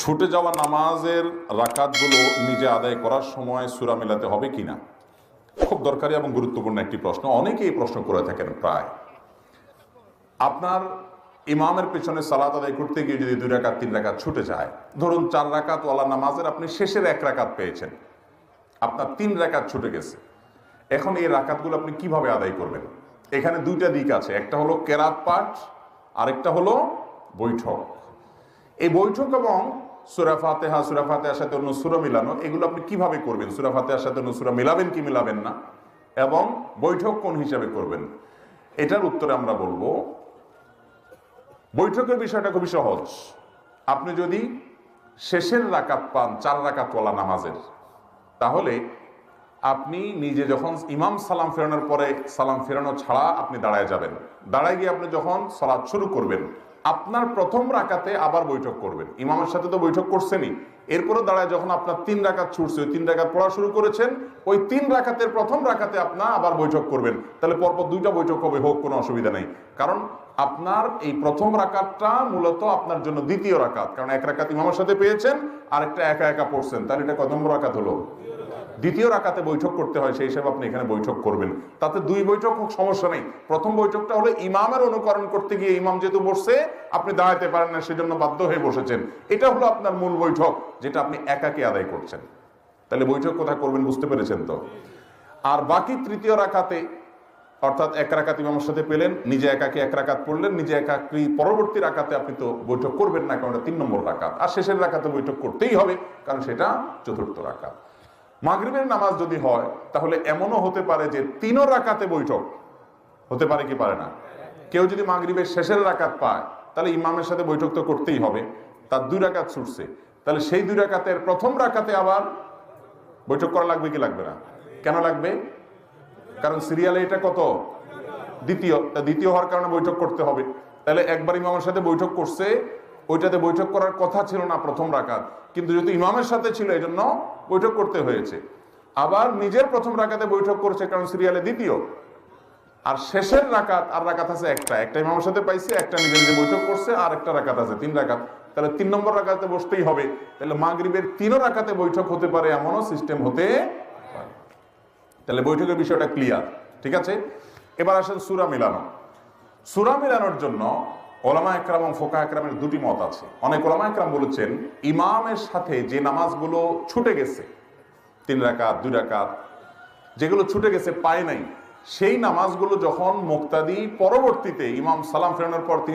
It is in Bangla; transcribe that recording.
ছুটে যাওয়া নামাজের রাকাতগুলো নিজে আদায় করার সময় সুরা মেলাতে হবে কিনা? খুব দরকারি এবং গুরুত্বপূর্ণ একটি প্রশ্ন। অনেকেই প্রশ্ন করে থাকেন প্রায়। আপনার ইমামের পেছনে সালাত আদায় করতে গিয়ে যদি দুই রাকাত, তিন রাকাত ছুটে যায়, ধরুন চার রাকাত ওয়ালা নামাজের আপনি শেষের এক রাকাত পেয়েছেন, আপনার তিন রাকাত ছুটে গেছে। এখন এই রাকাতগুলো আপনি কীভাবে আদায় করবেন? এখানে দুইটা দিক আছে, একটা হলো কেরাত পাঠ, আরেকটা হলো বৈঠক। এই বৈঠক এবং সুরা ফাতেহা, সুরা ফাতেহার সাথে অন্য সুরা মিলানো, এগুলো আপনি কীভাবে করবেন? সুরা ফাতেহার সাথে অন্য সুরা মিলাবেন কি মিলাবেন না? এবং বৈঠক কোন হিসাবে করবেন? এটার উত্তরে আমরা বলব, বৈঠকের বিষয়টা খুবই সহজ। আপনি যদি শেষের রাকাত পান, চার রাকাতওয়ালা নামাজের, তাহলে আপনি নিজে যখন ইমাম সালাম ফেরানোর পরে, সালাম ফেরানো ছাড়া আপনি দাঁড়ায় যাবেন। দাঁড়ায় গিয়ে আপনি যখন সালাদ শুরু করবেন আপনার প্রথম রাকাতে আবার বৈঠক করবেন। ইমামের সাথে তো বৈঠক করছেনই। এরপরে দাঁড়ায় যখন আপনার তিন রাকাত ছুটছে, ওই তিন রাকাত পড়া শুরু করেছেন, ওই তিন রাকাতের প্রথম রাকাতে আপনার আবার বৈঠক করবেন। তাহলে পরপর দুইটা বৈঠক হবে, হোক, কোনো অসুবিধা নেই। কারণ আপনার এই প্রথম রাকাতটা মূলত আপনার জন্য দ্বিতীয় রাকাত। কারণ এক রাকাত ইমামের সাথে পেয়েছেন আর একটা একা একা পড়ছেন। তার এটা কত নম্বর রাকাত হলো? দ্বিতীয় রাকাতে বৈঠক করতে হয়, সেই হিসাবে আপনি এখানে বৈঠক করবেন। তাতে দুই বৈঠক হোক, সমস্যা নেই। প্রথম বৈঠকটা হলো ইমামের অনুকরণ করতে গিয়ে ইমাম যেহেতু বসছে, আপনি দাঁড়াতে পারেন না, সেজন্য বাধ্য হয়ে বসেছেন। এটা হলো আপনার মূল বৈঠক, যেটা আপনি একাকে আদায় করছেন। তাহলে বৈঠক কোথায় করবেন বুঝতে পেরেছেন তো? আর বাকি তৃতীয় রাকাতে, অর্থাৎ এক রাকাত ইমামের সাথে পেলেন, নিজে একাকে এক রাকাত পড়লেন, নিজে একাকি পরবর্তী রাকাতে আপনি তো বৈঠক করবেন না, কারণ তিন নম্বর রাকাত। আর শেষের রাকাতে বৈঠক করতেই হবে, কারণ সেটা চতুর্থ রাকাত। মাগরিবের নামাজ যদি হয়, তাহলে এমনও হতে পারে যে তিনও রাকাতে বৈঠক। হতে পারে কি পারে না? কেউ যদি মাগরিবের শেষের রাকাত পায়, তাহলে ইমামের সাথে বৈঠক তো করতেই হবে। তার দুই রাকাত ছুটছে। তাহলে সেই দুই রাকাতের প্রথম রাকাতে আবার বৈঠক করা লাগবে কি লাগবে না? কেন লাগবে? কারণ সিরিয়ালে এটা কত? দ্বিতীয়। দ্বিতীয় হওয়ার কারণে বৈঠক করতে হবে। তাহলে একবার ইমামের সাথে বৈঠক করছে ওইটাতে বৈঠক করার কথা ছিল না প্রথম রাকাত। কিন্তু যেহেতু ইমামের সাথে ছিল এই জন্য বৈঠক করতে হয়েছে। আবার নিজের প্রথম রাকাতে বৈঠক করছে, কারণ সিরিয়ালে দ্বিতীয়। আর শেষের রাকাত, আর রাকাত আছে একটা। একটা ইমামের সাথে পাইছে, একটা নিজে নিজে বৈঠক করছে, আর একটা রাকাত আছে, তিন রাকাত। তাহলে তিন নম্বর রাকাতে বসতেই হবে। তাহলে মাগরিবের তিনও রাকাতে বৈঠক হতে পারে, এমনও সিস্টেম হতে পারে। তাহলে বৈঠকের বিষয়টা ক্লিয়ার ঠিক আছে? এবার আসেন সুরা মিলানো। সুরা মিলানোর জন্য ওলামা একরাম এবং ফোকা একরামের দুটি মত আছে। অনেক ওলামা একরাম বলেছেন, ইমামের সাথে যে নামাজগুলো ছুটে গেছে, তিন রাকাত, দুই রাকাত, যেগুলো ছুটে গেছে পায় নাই, সেই নামাজগুলো যখন মুক্তাদি পরবর্তীতে ইমাম সালাম ফেরানোর পর